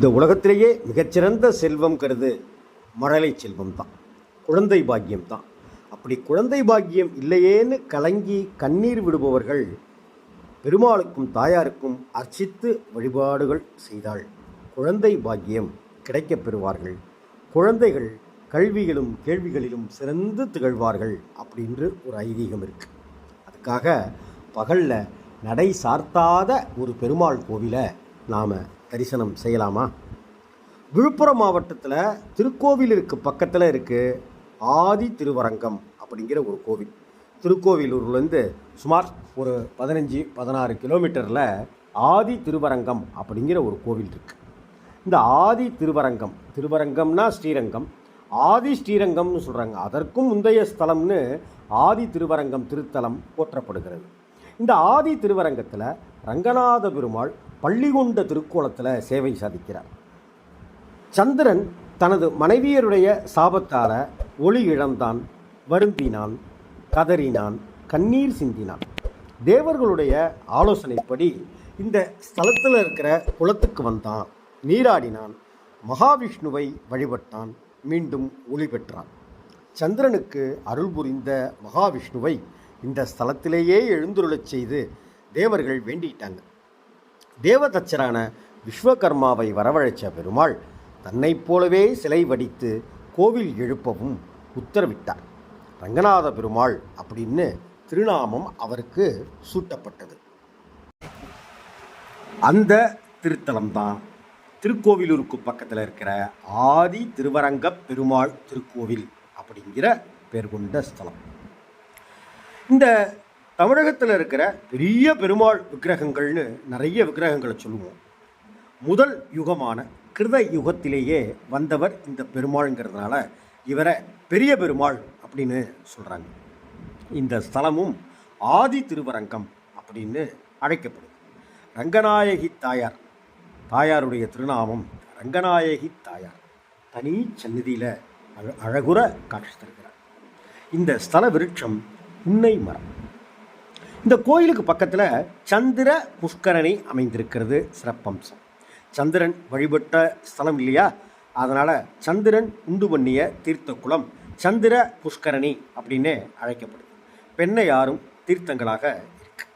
இந்த உலகத்திலேயே மிகச்சிறந்த செல்வம்ங்கிறது மழலை செல்வம் தான் குழந்தை பாக்கியம் தான் அப்படி குழந்தை பாக்கியம் இல்லையேன்னு கலங்கி கண்ணீர் விடுபவர்கள் பெருமாளுக்கும் தாயாருக்கும் அர்ச்சித்து வழிபாடுகள் செய்தால் குழந்தை பாக்கியம் கிடைக்கப் பெறுவார்கள். குழந்தைகள் கல்வியிலும் கேள்விகளிலும் சிறந்து திகழ்வார்கள் அப்படின்று ஒரு ஐதீகம் இருக்குது அதுக்காக பகலில் நடை சார்த்தாத ஒரு பெருமாள் கோவிலை நாம் தரிசனம் செய்யலாமா? விழுப்புரம் மாவட்டத்தில் திருக்கோவிலூருக்கு பக்கத்தில் இருக்குது ஆதி திருவரங்கம் அப்படிங்கிற ஒரு கோவில். திருக்கோவிலூர்லேருந்து சுமார் ஒரு பதினஞ்சு பதினாறு கிலோமீட்டரில் ஆதி திருவரங்கம் அப்படிங்கிற ஒரு கோவில் இருக்குது இந்த ஆதி திருவரங்கம் திருவரங்கம்னா ஸ்ரீரங்கம். ஆதி ஸ்ரீரங்கம்னு சொல்கிறாங்க அதற்கும் முந்தைய ஸ்தலம்னு ஆதி திருவரங்கம் திருத்தலம் போற்றப்படுகிறது. இந்த ஆதி திருவரங்கத்தில் ரங்கநாத பெருமாள் பள்ளிகொண்ட திருக்கோலத்தில் சேவை சாதிக்கிறார். சந்திரன் தனது மனைவியருடைய சாபத்தால் ஒளி இழந்தான் வருந்தினான் கதறினான் கண்ணீர் சிந்தினான். தேவர்களுடைய ஆலோசனைப்படி இந்த ஸ்தலத்தில் இருக்கிற குளத்துக்கு வந்தான் நீராடினான் மகாவிஷ்ணுவை வழிபட்டான் மீண்டும் ஒளி பெற்றான். சந்திரனுக்கு அருள் புரிந்த மகாவிஷ்ணுவை இந்த ஸ்தலத்திலேயே எழுந்துருளச் செய்து தேவர்கள் வேண்டிட்டாங்க. தேவதச்சரான விஸ்வகர்மாவை வரவழைச்ச பெருமாள் தன்னைப் போலவே சிலை வடித்து கோவில் எழுப்பவும் உத்தரவிட்டார். ரங்கநாத பெருமாள் அப்படின்னு திருநாமம் அவருக்கு சூட்டப்பட்டது. அந்த திருத்தலம்தான் திருக்கோவிலூருக்கு பக்கத்தில் இருக்கிற ஆதி திருவரங்க பெருமாள் திருக்கோவில் அப்படிங்கிற பேர் கொண்ட ஸ்தலம். இந்த தமிழகத்தில் இருக்கிற பெரிய பெருமாள் விக்கிரகங்கள்னு நிறைய விக்கிரகங்களை சொல்லுவோம். முதல் யுகமான கிருத யுகத்திலேயே வந்தவர் இந்த பெருமாள்ங்கிறதுனால இவரை பெரிய பெருமாள் அப்படின்னு சொல்கிறாங்க இந்த ஸ்தலமும் ஆதி திருவரங்கம் அப்படின்னு அழைக்கப்படுது. ரங்கநாயகி தாயார் தாயாருடைய திருநாமம் ரங்கநாயகி தாயார். தனி சந்நிதியில் அழ அழகுற காட்சி தருகிறார். இந்த ஸ்தல விருட்சம் புன்னை மரம். இந்த கோயிலுக்கு பக்கத்தில் சந்திர புஷ்கரணி அமைந்திருக்கிறது. சிறப்பம்சம். சந்திரன் வழிபட்ட ஸ்தலம் இல்லையா? அதனால் சந்திரன் உண்டு பண்ணிய தீர்த்த குளம் சந்திர புஷ்கரணி அப்படின்னு அழைக்கப்படுது. பெண்ணை யாரும் தீர்த்தங்களாக இருக்கு.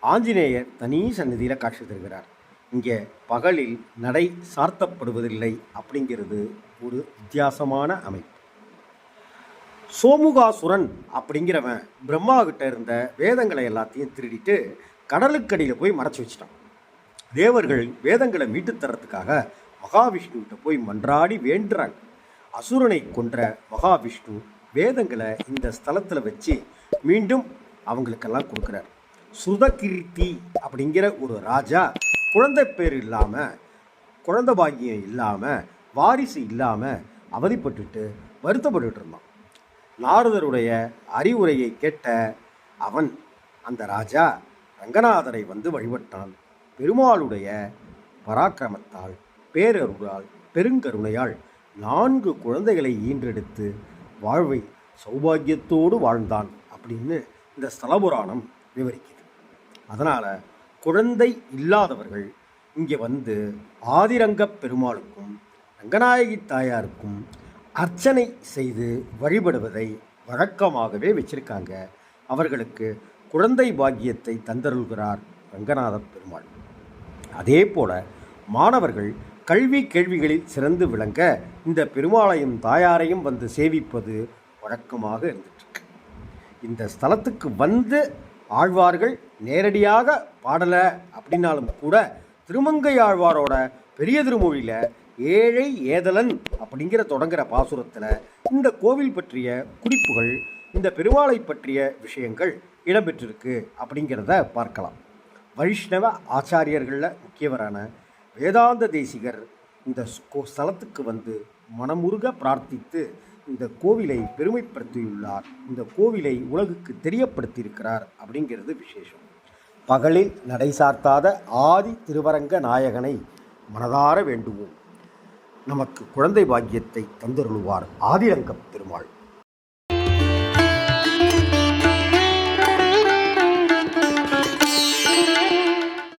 ஆஞ்சநேயர் தனி சன்னதியில் காட்சி தருகிறார். இங்கே பகலில் நடை சார்த்தப்படுவதில்லை அப்படிங்கிறது ஒரு வித்தியாசமான அமைப்பு. சோமுகாசுரன் அப்படிங்கிறவன் பிரம்மா கிட்ட இருந்த வேதங்களை எல்லாத்தையும் திருடிட்டு கடலுக்கடியில் போய் மறைச்சி வச்சிட்டான். தேவர்கள் வேதங்களை மீட்டு தரத்துக்காக மகாவிஷ்ணுகிட்ட போய் மன்றாடி வேண்டுறாங்க. அசுரனை கொன்ற மகாவிஷ்ணு வேதங்களை இந்த ஸ்தலத்தில் வச்சு மீண்டும் அவங்களுக்கெல்லாம் கொடுக்குறார். சுதகீர்த்தி அப்படிங்கிற ஒரு ராஜா குழந்தை பேர் இல்லாமல் குழந்தை பாக்கியம் இல்லாமல் வாரிசு இல்லாமல் அவதிப்பட்டுட்டு வருத்தப்பட்டுட்டு இருந்தான். நாரதருடைய அறிவுரையை கேட்ட அவன் அந்த ராஜா ரங்கநாதரை வந்து வழிபட்டான். பெருமாளுடைய பராக்கிரமத்தால் பேரருளால் பெருங்கருணையால் நான்கு குழந்தைகளை ஈன்றெடுத்து வாழ்வை சௌபாகியத்தோடு வாழ்ந்தான் அப்படின்னு இந்த ஸ்தலபுராணம் விவரிக்குது. அதனால் குழந்தை இல்லாதவர்கள் இங்கே வந்து ஆதிரங்கப் பெருமாளுக்கும் ரங்கநாயகி தாயாருக்கும் அர்ச்சனை செய்து வழிபடுவதை வழக்கமாகவே வச்சிருக்காங்க. அவர்களுக்கு குழந்தை பாக்கியத்தை தந்தருள்கிறார் ரங்கநாத பெருமாள். அதே போல மாணவர்கள் கல்வி கேள்விகளில் சிறந்து விளங்க இந்த பெருமாளையும் தாயாரையும் வந்து சேவிப்பது வழக்கமாக இருந்துட்டுருக்கு இந்த ஸ்தலத்துக்கு வந்து ஆழ்வார்கள் நேரடியாக பாடலை அப்படின்னாலும் கூட திருமங்கை ஆழ்வாரோட பெரிய திருமொழியில் ஏழை ஏதலன் அப்படிங்கிற தொடங்குற பாசுரத்தில் இந்த கோவில் பற்றிய குறிப்புகள் இந்த பெருமாளை பற்றிய விஷயங்கள் இடம்பெற்றிருக்கு அப்படிங்கிறத பார்க்கலாம். வைஷ்ணவ ஆச்சாரியர்களில் முக்கியவரான வேதாந்த தேசிகர் இந்த ஸ்தலத்துக்கு வந்து மனமுருக பிரார்த்தித்து இந்த கோவிலை பெருமைப்படுத்தியுள்ளார். இந்த கோவிலை உலகுக்கு தெரியப்படுத்தியிருக்கிறார் அப்படிங்கிறது விசேஷம். பகலில் நடை சார்த்தாத ஆதி திருவரங்க நாயகனை மனதார வேண்டுவோம். நமக்கு குழந்தை பாக்கியத்தை தந்தருளுவார். ஆதிரங்கம் பெருமாள்.